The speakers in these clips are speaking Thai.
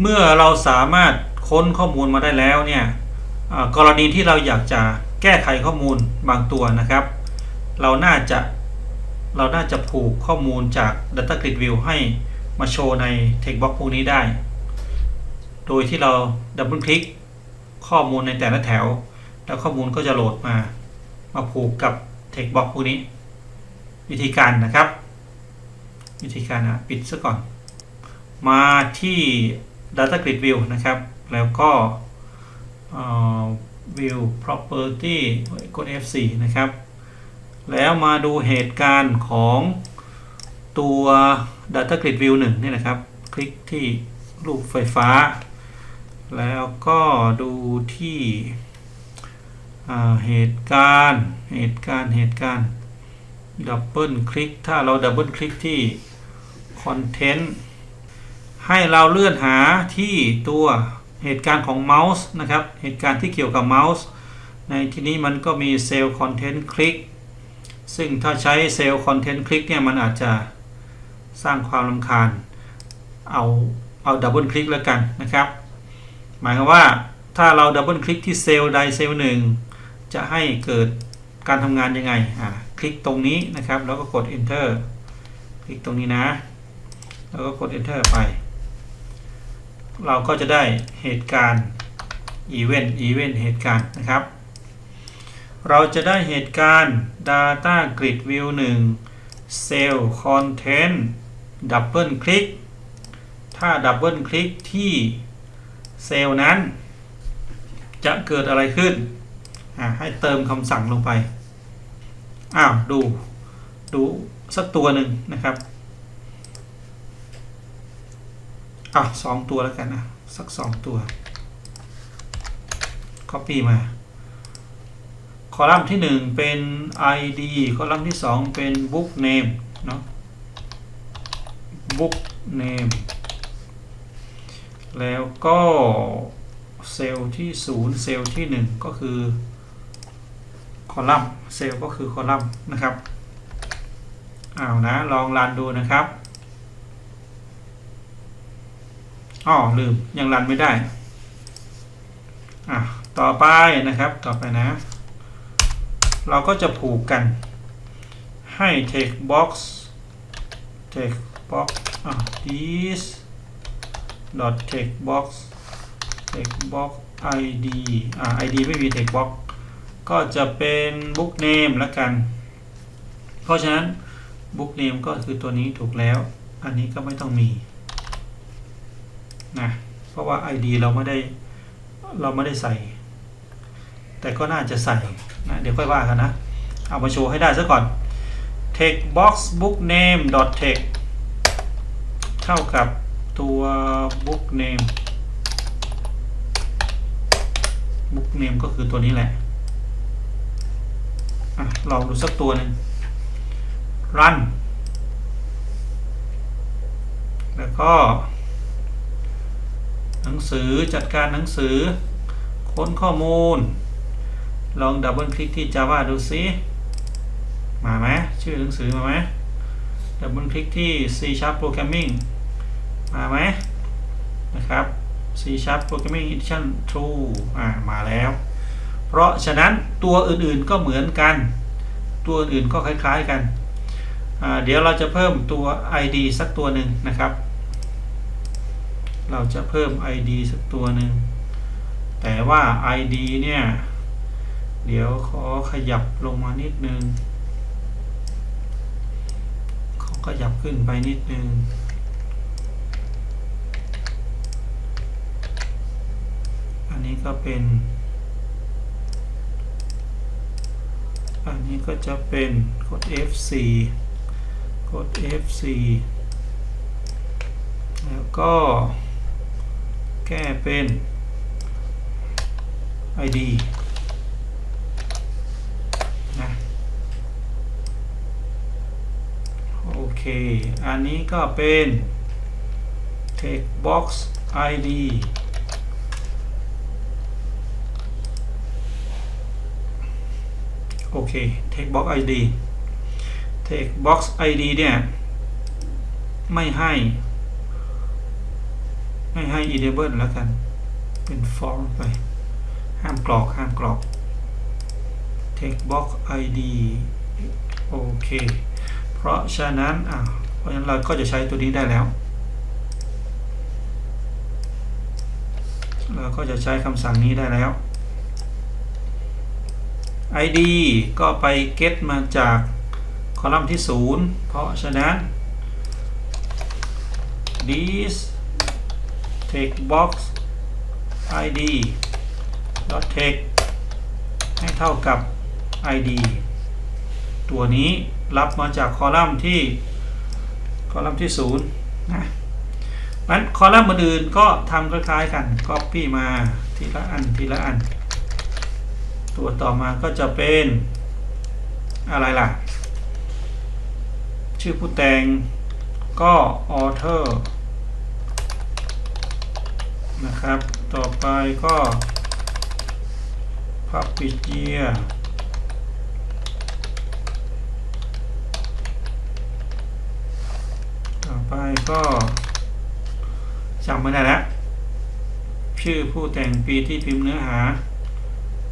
เมื่อเราสามารถค้นข้อมูลมาได้แล้วเนี่ยกรณีที่เราอยากจะแก้ไขข้อมูลบางตัวนะครับ เราน่าจะเราน่าจะผูกข้อมูลจาก Data Grid View ให้มาโชว์ใน Text Box พวกนี้ได้ โดยที่เราดับเบิลคลิกข้อมูลในแต่ละแถว แล้วข้อมูลก็จะโหลดมา มาผูกกับ Text Box พวกนี้ วิธีการนะครับ วิธีการนะปิดซะก่อน มาที่ Data Grid View นะครับ แล้วก็ View Property กด F4 นะครับ แล้วมาดูเหตุการณ์ของตัว Data Grid View 1นี่นะครับ คลิกที่รูปไฟฟ้า แล้วก็ดูที่เหตุการณ์เหตุการณ์เหตุการณ์ดับเบิลคลิกถ้าเราดับเบิลคลิกที่ Content ให้เราเลื่อนหาที่ตัวเหตุการณ์ของเมาส์นะครับเหตุการณ์ที่เกี่ยวกับเมาส์ในที่นี้มันก็มีเซลล์คอนเทนต์คลิกซึ่งถ้าใช้เซลล์คอนเทนต์คลิกเนี่ยมันอาจจะสร้างความรำคาญเอาเอาดับเบิลคลิกแล้วกันนะครับ หมายความว่าถ้าเราดับเบิลคลิกที่เซลล์ใดเซลล์หนึ่งจะให้เกิดการทำงานยังไงอ่าคลิกตรงนี้นะครับ แล้วก็กด enter คลิกตรงนี้นะ แล้วก็กด enter ไป เราก็จะได้เหตุการณ์ event event เหตุการณ์นะครับ เราจะได้เหตุการณ์ data grid view 1 cell content double click ถ้า double click ที่เซลล์นั้น จะเกิดอะไรขึ้น ให้เติมคำสั่งลงไป อ้าว ดู ดูสักตัวหนึ่งนะครับ อะสองตัวแล้วกันนะสักสองตัว copy มา คอลัมน์ที่หนึ่งเป็น id คอลัมน์ที่สองเป็น book name เนาะ book name แล้วก็เซลล์ที่ศูนย์เซลล์ที่หนึ่งก็คือคอลัมน์เซลล์ก็คือคอลัมน์นะครับเอานะลองรันดูนะครับ อ๋อลืมยังรันไม่ได้อะต่อไปนะครับต่อไปนะ เราก็จะผูกกันให้ text box text box อะ this dot text box text box id อ่า id ไม่มี text box ก็จะเป็น book name แล้วกัน เพราะฉะนั้น book name ก็คือตัวนี้ถูกแล้ว อันนี้ก็ไม่ต้องมี นะ เพราะว่า id เราไม่ได้เราไม่ได้ใส่ แต่ก็น่าจะใส่นะเดี๋ยวค่อยว่ากันนะ เอามาโชว์ให้ได้ซะก่อน text box book name dot text เท่ากับตัว book name book name ก็คือตัวนี้แหละอะลองดูสักตัวหนึ่ง run แล้วก็ หนังสือจัดการหนังสือ ค้นข้อมูล ลองดับเบิลคลิกที่ Java ดูซิมาไหมชื่อหนังสือมาไหมดับเบิลคลิกที่ C Sharp Programming มาไหมนะครับ C Sharp Programming Edition 2อ่ามาแล้ว เพราะฉะนั้นตัวอื่นๆก็เหมือนกัน ตัวอื่นๆก็คล้ายๆกันอ่าเดี๋ยวเราจะเพิ่มตัว ID สักตัวหนึ่งนะครับ เราจะเพิ่ม ID สักตัวหนึ่ง แต่ว่า ID เนี่ย เดี๋ยวขอขยับลงมานิดนึง ขอขยับขึ้นไปนิดนึง อันนี้ก็เป็น อันนี้ก็จะเป็นกด F4 กด F4 แล้วก็ แก้เป็น ID นะโอเค อันนี้ก็เป็น text box ID โอเค text box ID text box ID เนี่ย ไม่ให้ ให้ให้ enable แล้วกัน เป็น false ไป ห้ามกรอก ห้ามกรอก text box id โอเค เพราะฉะนั้นอะเพราะฉะนั้นเราก็จะใช้ตัวนี้ได้แล้ว เราก็จะใช้คำสั่งนี้ได้แล้ว id ก็ไป get มาจากคอลัมน์ที่ 0 เพราะฉะนั้น this text box id dot text ให้เท่ากับ id ตัวนี้รับมาจากคอลัมน์ที่คอลัมน์ที่ 0 นะนั้นคอลัมน์อื่นก็ทำคล้ายๆกัน copy มาทีละอันทีละอัน ตัวต่อมาก็จะเป็นอะไรล่ะ ชื่อผู้แต่งก็ author นะครับ ต่อไปก็ publisher ต่อไปก็จำไม่ได้แล้ว ชื่อผู้แต่งปีที่พิมพ์เนื้อหา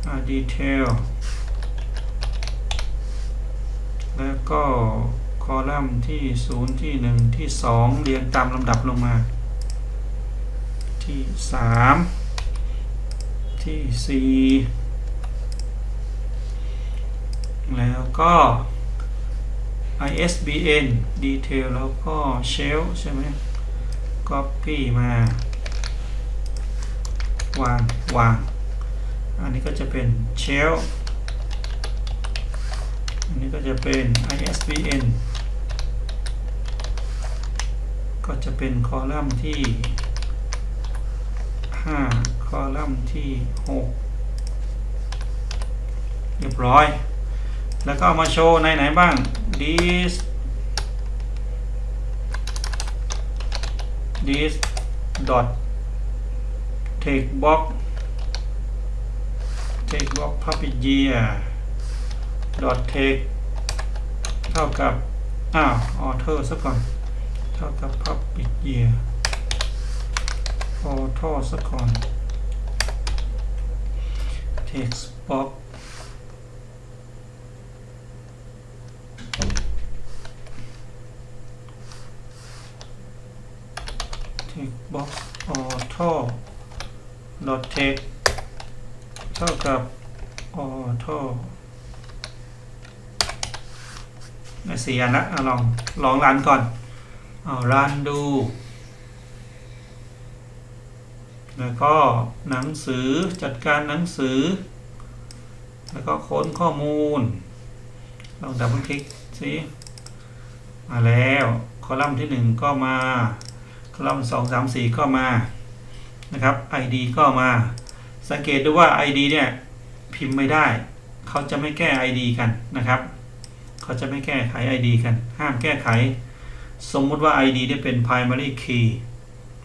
อ่า detail แล้วก็คอลัมน์ที่ 0 ที่ 1 ที่ 2 เรียงตามลำดับลงมา ที่3ที่4แล้วก็ ISBN detail แล้วก็ shell ใช่ไหม copy มาวางวาง อันนี้ก็จะเป็น shell อันนี้ก็จะเป็น ISBN ก็จะเป็นคอลัมน์ที่ 5 คอลัมน์ที่ 6 เรียบร้อย แล้วก็ามาโชว์ในไหนบ้าง this this dot text box text box public year dot text เท่ากับ อ้าว author ซะก่อน เท่ากับ public year author ซะก่อน text box เทคบ็อกซ์ออโต้ดอทเทคเท่ากับออโต้ในสี่อันละอาลองลองรันก่อน เอารันดู แล้วก็หนังสือจัดการหนังสือ แล้วก็ค้นข้อมูลลองดับเบิลคลิกสิมาแล้ว คอลัมน์ที่ 1 ก็มา คอลัมน์2 3 4 ก็มานะครับ ID ก็มา สังเกตดูว่า ID เนี่ยพิมพ์ไม่ได้ เขาจะไม่แก้ ID กันนะครับ เขาจะไม่แก้ไข ID กัน ห้ามแก้ไข สมมุติว่า ID เนี่ยเป็น primary key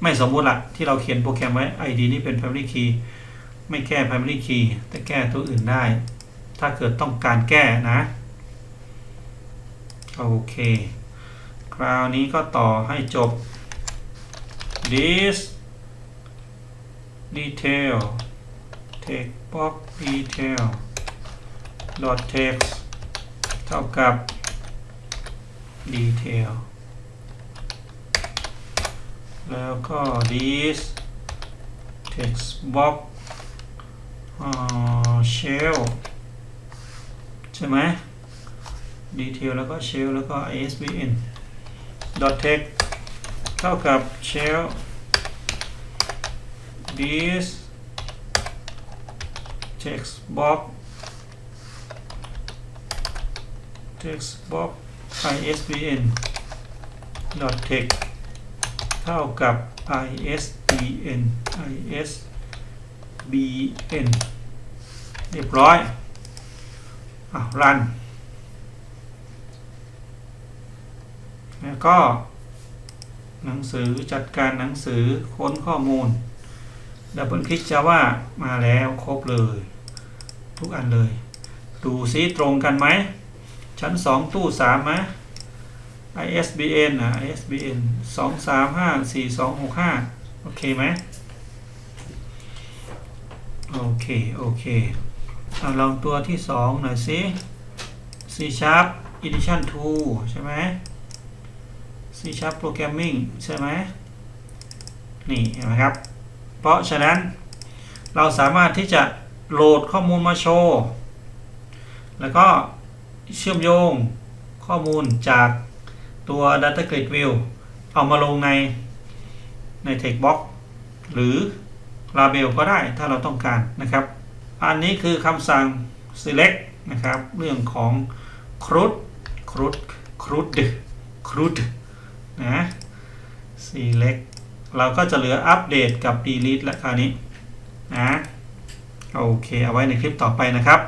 ไม่สมมุติละที่เราเขียนโปรแกรมไว้ ID นี่เป็น primary key ไม่แก้ primary key แต่แก้ตัวอื่นได้ ถ้าเกิดต้องการแก้นะ โอเค คราวนี้ก็ต่อให้จบ this detail text box detail dot text เท่ากับ detail แล้วก็ this text box shell ใช่ไหม detail แล้วก็ shell แล้วก็ isbn dot text เท่ากับ shell this text box text box isbn dot text เท่ากับ isbn isbn เรียบร้อยอะ run แล้วก็ หนังสือจัดการหนังสือค้นข้อมูล ดับเบิลคลิกจะว่ามาแล้วครบเลย ทุกอันเลย ดูซิตรงกันไหม ชั้น 2 ตู้3ไหม ISBN นะ ISBN 2 3 5 4 2 6 5 โอเคไหมโอเค โอเคเอาลองตัวที่สองหน่อยสิ C Sharp Edition 2 ใช่ไหม C Sharp Programming ใช่ไหม นี่เห็นไหมครับ เพราะฉะนั้นเราสามารถที่จะโหลดข้อมูลมาโชว์ แล้วก็เชื่อมโยงข้อมูลจาก ตัว Data Grid View เอามาลงในใน Textbox หรือ Label ก็ได้ถ้าเราต้องการนะครับ อันนี้คือคำสั่ง select นะครับ เรื่องของ CRUD CRUD CRUD CRUD นะ select เราก็จะเหลืออัปเดตกับ delete และคราวนี้นะโอเค เอาไว้ในคลิปต่อไปนะครับ